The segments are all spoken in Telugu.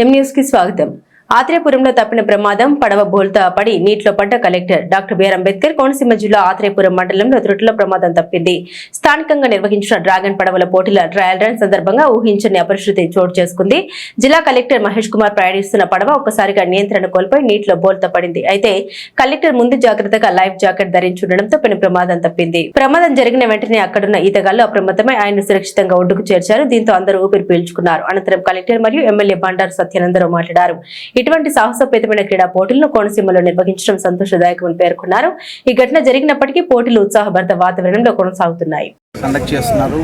ఎంన్యూస్కి స్వాగతం. ఆత్రేయపురంలో తప్పిన ప్రమాదం పడవ బోల్తా పడి నీటిలో పడ్డ collector doctor BR Ambedkar Konaseema జిల్లా ఆత్రేయపురం మండలంలో త్రుటిలో ప్రమాదం తప్పింది. స్థానికంగా నిర్వహించిన డ్రాగన్ పడవల పోటీల ట్రయల్ రన్ సందర్భంగా ఊహించని అపరిస్థితి చోటు చేసుకుంది. జిల్లా కలెక్టర్ మహేష్ కుమార్ ప్రయాణిస్తున్న పడవ ఒక్కసారిగా నియంత్రణ కోల్పోయి నీటిలో బోల్తా పడింది. అయితే కలెక్టర్ ముందు జాగ్రత్తగా లైఫ్ జాకెట్ ధరించుండడంతో పని ప్రమాదం తప్పింది. ప్రమాదం జరిగిన వెంటనే అక్కడున్న ఈతగాళ్ళు అప్రమత్తమై ఆయన సురక్షితంగా ఒడ్డుకు చేర్చారు. దీంతో అందరూ ఊపిరి పీల్చుకున్నారు. అనంతరం కలెక్టర్ మరియు ఎమ్మెల్యే బండారు సత్యానందరావు మాట్లాడారు. ఇటువంటి సాహసోపేతమైన క్రీడా పోటీలను కోనసీమలో నిర్వహించడం సంతోషదాయకమని పేర్కొన్నారు. ఈ ఘటన జరిగినప్పటికీ పోటీలు ఉత్సాహభరిత వాతావరణంలో కొనసాగుతున్నాయి. కండక్ట్ చేస్తున్నారు.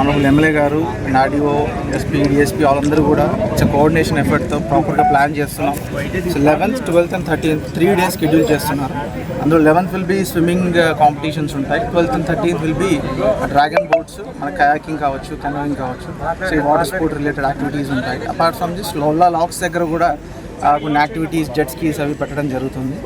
ఆనరబుల్ ఎమ్మెల్యే గారు అండ్ ఆర్డీఓ ఎస్పీ డిఎస్పీ వాళ్ళందరూ కూడా ఇట్స్ కోఆర్డినేషన్ ఎఫర్ట్తో ప్రాపర్గా ప్లాన్ చేస్తున్నాం. So eleventh twelfth and thirteenth three days schedule చేస్తున్నారు. అందులో eleventh will be swimming competitions ఉంటాయి. Twelfth and thirteenth will be dragon boats మన కయాకింగ్ కావచ్చు కెనోయింగ్ కావచ్చు. సో ఈ వాటర్ స్పోర్ట్ రిలేటెడ్ యాక్టివిటీస్ ఉంటాయి. Apart from this Lolla locks దగ్గర కూడా కొన్ని యాక్టివిటీస్ జెట్ స్కీస్ అవి పెట్టడం జరుగుతుంది.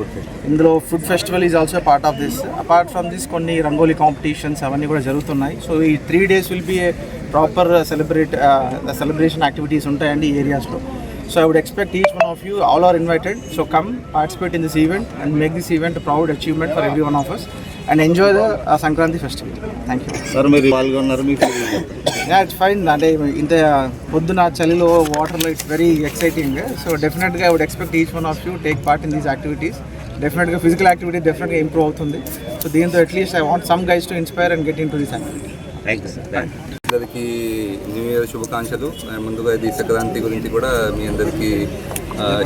ఇందులో food festival is also part of this apart from this కొన్ని రంగోలీ కాంపిటీషన్స్ అవన్నీ కూడా జరుగుతున్నాయి. సో ఈ three days will be a proper celebrate celebration activities ఉంటాయండి ఈ ఏరియాస్లో so I would expect each one of you all are invited so come participate in this event and make this event proud achievement for every one of us and enjoy the Sankranti festival thank you sir మీరు పాల్గొన్నారు మీకు ఇట్స్ ఫైన్ అంటే ఇంత పొద్దున చలిలో వాటర్లో ఇట్స్ వెరీ ఎక్సైటింగ్ సో డెఫినెట్గా I would expect each one of you take part in these activities డెఫినెట్గా ఫిజికల్ యాక్టివిటీ డెఫినెట్గా ఇంప్రూవ్ అవుతుంది. సో దీంతో at least I want some guys to inspire and get in to this activity thank you sir అందరికీ న్యూ ఇయర్ శుభాకాంక్షలు. ముందుగా ఇది సంక్రాంతి గురించి కూడా మీ అందరికీ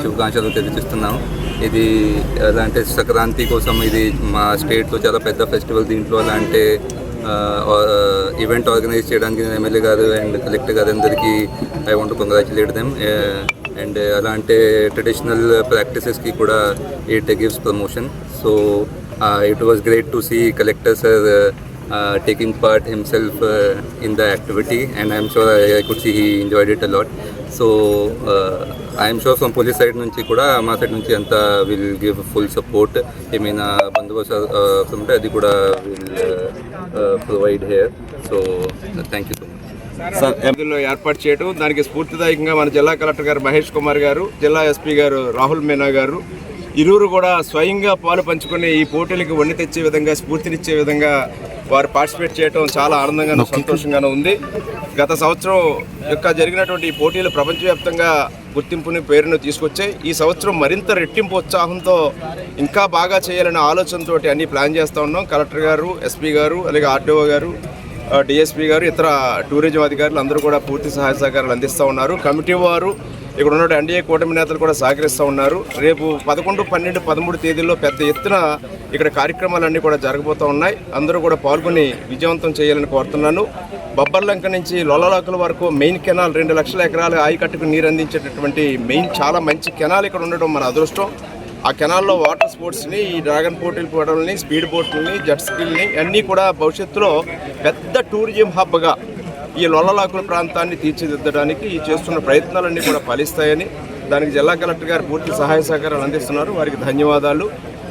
శుభాకాంక్షలు తెలియజేస్తున్నాం ఇది అలాంటి సంక్రాంతి కోసం ఇది మా స్టేట్లో చాలా పెద్ద ఫెస్టివల్ దీంట్లో. అలాంటి ఈవెంట్ ఆర్గనైజ్ చేయడానికి నేను ఎమ్మెల్యే గారు అండ్ కలెక్టర్ గారు అందరికీ I want congratulate them and అలాంటి ట్రెడిషనల్ ప్రాక్టీసెస్కి కూడా it gives promotion so it was great to see collector sir uh, taking part himself uh, in the activity and I'm sure I, I could see he enjoyed it a lot. So I'm sure from police side నుంచి కూడా మా సైడ్ నుంచి అంతా విల్ గివ్ ఫుల్ సపోర్ట్ ఏమైనా బందోబస్తు uh, ఉంటే అది కూడా will provide here so thank you so much sir ఏర్పాటు చేయడం దానికి స్ఫూర్తిదాయకంగా మన జిల్లా కలెక్టర్ గారు మహేష్ కుమార్ గారు జిల్లా ఎస్పీ గారు రాహుల్ మీనా గారు ఇరువురు కూడా స్వయంగా పాలు పంచుకొని ఈ పోటీలకు వండి తెచ్చే విధంగా స్ఫూర్తినిచ్చే విధంగా వారు పార్టిసిపేట్ చేయడం చాలా ఆనందంగాను సంతోషంగాను ఉంది. గత సంవత్సరం యొక్క జరిగినటువంటి ఈ పోటీలు ప్రపంచవ్యాప్తంగా గుర్తింపుని పేరును తీసుకొచ్చాయి. ఈ సంవత్సరం మరింత రెట్టింపు ఉత్సాహంతో ఇంకా బాగా చేయాలనే ఆలోచనతో అన్ని ప్లాన్ చేస్తూ ఉన్నాం. కలెక్టర్ గారు ఎస్పీ గారు అలాగే ఆర్డీఓ గారు డిఎస్పీ గారు ఇతర టూరిజం అధికారులు అందరూ కూడా పూర్తి సహాయ సహకారాలు అందిస్తూ ఉన్నారు. కమిటీ వారు ఇక్కడ ఉన్న ఎన్డీఏ కూటమి నేతలు కూడా సహకరిస్తూ ఉన్నారు. రేపు పదకొండు పన్నెండు పదమూడు తేదీల్లో పెద్ద ఎత్తున ఇక్కడ కార్యక్రమాలన్నీ కూడా జరగబోతూ ఉన్నాయి. అందరూ కూడా పాల్గొని విజయవంతం చేయాలని కోరుతున్నాను. బొబ్బర్లంక నుంచి లొల్లలాకుల వరకు మెయిన్ కెనాల్ రెండు లక్షల ఎకరాల ఆయకట్టుకు నీరు అందించేటటువంటి మెయిన్ చాలా మంచి కెనాల్ ఇక్కడ ఉండడం మన అదృష్టం. ఆ కెనాల్లో వాటర్ స్పోర్ట్స్ని ఈ డ్రాగన్ పోటీలు పోవడాలని స్పీడ్ బోట్లని జెట్ స్కిల్ని అన్నీ కూడా భవిష్యత్తులో పెద్ద టూరిజం హబ్గా ఈ లొల్లలాకుల ప్రాంతాన్ని తీర్చిదిద్దడానికి ఈ చేస్తున్న ప్రయత్నాలన్నీ కూడా ఫలిస్తాయని దానికి జిల్లా కలెక్టర్ గారు పూర్తి సహాయ సహకారాలు అందిస్తున్నారు. వారికి ధన్యవాదాలు.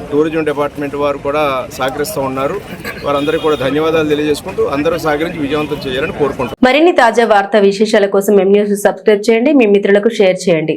టూరిజం డిపార్ట్మెంట్ వారు కూడా సహకరిస్తూ ఉన్నారు. వారందరికీ కూడా ధన్యవాదాలు తెలియజేసుకుంటూ అందరూ సహకరించి విజయవంతం చేయాలని కోరుకుంటున్నాను మరిన్ని తాజా వార్తా విశేషాల కోసం ఎం న్యూస్ సబ్స్క్రైబ్ చేయండి. మీ మిత్రులకు షేర్ చేయండి.